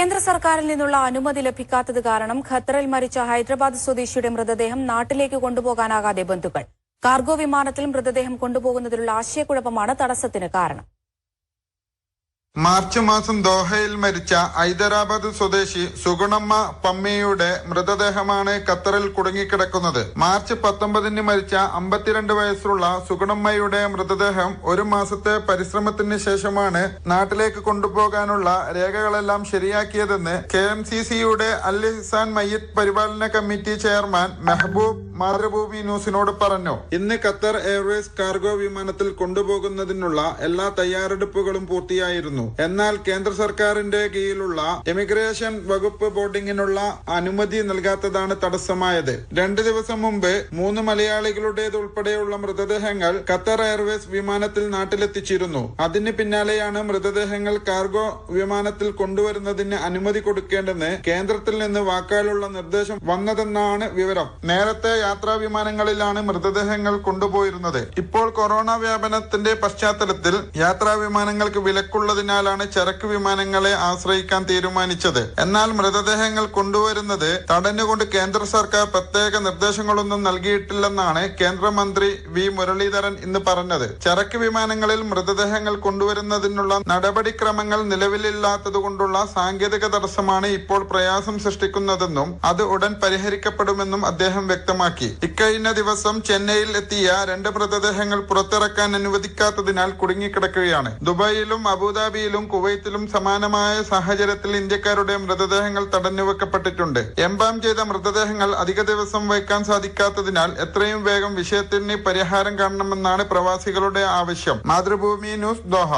കേന്ദ്ര സർക്കാരിൽ നിന്നുള്ള അനുമതി ലഭിക്കാത്തത് കാരണം ഖത്തറിൽ മരിച്ച ഹൈദരാബാദ് സ്വദേശിയുടെ മൃതദേഹം നാട്ടിലേക്ക് കൊണ്ടുപോകാനാകാതെ ബന്ധുക്കൾ. കാർഗോ വിമാനത്തിൽ മൃതദേഹം കൊണ്ടുപോകുന്നതിലുള്ള ആശയക്കുഴപ്പമാണ് തടസ്സത്തിന് കാരണം. മാർച്ച് മാസം ദോഹയിൽ മരിച്ച ഹൈദരാബാദ് സ്വദേശി സുഗുണമ്മ പമ്മിയുടെ മൃതദേഹമാണ് ഖത്തറിൽ കുടുങ്ങിക്കിടക്കുന്നത്. മാർച്ച് പത്തൊമ്പതിന് മരിച്ച അമ്പത്തിരണ്ട് വയസ്സുള്ള സുഗുണമ്മയുടെ മൃതദേഹം ഒരു മാസത്തെ പരിശ്രമത്തിന് ശേഷമാണ് നാട്ടിലേക്ക് കൊണ്ടുപോകാനുള്ള രേഖകളെല്ലാം ശരിയാക്കിയതെന്ന് കെ എം സി സിയുടെ മയ്യത്ത് പരിപാലന കമ്മിറ്റി ചെയർമാൻ മെഹബൂബ് മാതൃഭൂമി ന്യൂസിനോട് പറഞ്ഞു. ഇന്ന് ഖത്തർ എയർവേസ് കാർഗോ വിമാനത്തിൽ കൊണ്ടുപോകുന്നതിനുള്ള എല്ലാ തയ്യാറെടുപ്പുകളും പൂർത്തിയായിരുന്നു. എന്നാൽ കേന്ദ്ര സർക്കാരിന്റെ കീഴിലുള്ള എമിഗ്രേഷൻ വകുപ്പ് ബോർഡിങ്ങിനുള്ള അനുമതി നൽകാത്തതാണ് തടസ്സമായത്. രണ്ടു ദിവസം മുമ്പ് മൂന്ന് മലയാളികളുടേത് ഉൾപ്പെടെയുള്ള മൃതദേഹങ്ങൾ ഖത്തർ എയർവേസ് വിമാനത്തിൽ നാട്ടിലെത്തിച്ചിരുന്നു. അതിന് പിന്നാലെയാണ് മൃതദേഹങ്ങൾ കാർഗോ വിമാനത്തിൽ കൊണ്ടുവരുന്നതിന് അനുമതി കൊടുക്കേണ്ടെന്ന് കേന്ദ്രത്തിൽ നിന്ന് വാക്കാലുള്ള നിർദ്ദേശം വന്നതെന്നാണ് വിവരം. നേരത്തെ യാത്രാ വിമാനങ്ങളിലാണ് മൃതദേഹങ്ങൾ കൊണ്ടുപോയിരുന്നത്. ഇപ്പോൾ കൊറോണ വ്യാപനത്തിന്റെ പശ്ചാത്തലത്തിൽ യാത്രാ വിമാനങ്ങൾക്ക് വിലക്കുള്ളതിനാലാണ് ചരക്ക് വിമാനങ്ങളെ ആശ്രയിക്കാൻ തീരുമാനിച്ചത്. എന്നാൽ മൃതദേഹങ്ങൾ കൊണ്ടുവരുന്നത് തടഞ്ഞുകൊണ്ട് കേന്ദ്ര സർക്കാർ പ്രത്യേക നിർദ്ദേശങ്ങളൊന്നും നൽകിയിട്ടില്ലെന്നാണ് കേന്ദ്രമന്ത്രി വി മുരളീധരൻ ഇന്ന് പറഞ്ഞത്. ചരക്ക് വിമാനങ്ങളിൽ മൃതദേഹങ്ങൾ കൊണ്ടുവരുന്നതിനുള്ള നടപടിക്രമങ്ങൾ നിലവിലില്ലാത്തതുകൊണ്ടുള്ള സാങ്കേതിക തടസ്സമാണ് ഇപ്പോൾ പ്രയാസം സൃഷ്ടിക്കുന്നതെന്നും അത് ഉടൻ പരിഹരിക്കപ്പെടുമെന്നും അദ്ദേഹം വ്യക്തമാക്കി. ഇക്കഴിഞ്ഞ ദിവസം ചെന്നൈയിൽ എത്തിയ രണ്ട് മൃതദേഹങ്ങൾ പുറത്തിറക്കാൻ അനുവദിക്കാത്തതിനാൽ കുടുങ്ങിക്കിടക്കുകയാണ്. ദുബായിലും അബുദാബിയിലും കുവൈത്തിലും സമാനമായ സാഹചര്യത്തിൽ ഇന്ത്യക്കാരുടെ മൃതദേഹങ്ങൾ തടഞ്ഞുവെക്കപ്പെട്ടിട്ടുണ്ട് എംബാം ചെയ്ത മൃതദേഹങ്ങൾ അധിക ദിവസം വയ്ക്കാൻ സാധിക്കാത്തതിനാൽ എത്രയും വേഗം വിഷയത്തിന് പരിഹാരം കാണണമെന്നാണ് പ്രവാസികളുടെ ആവശ്യം. Mathrubhumi news Doha.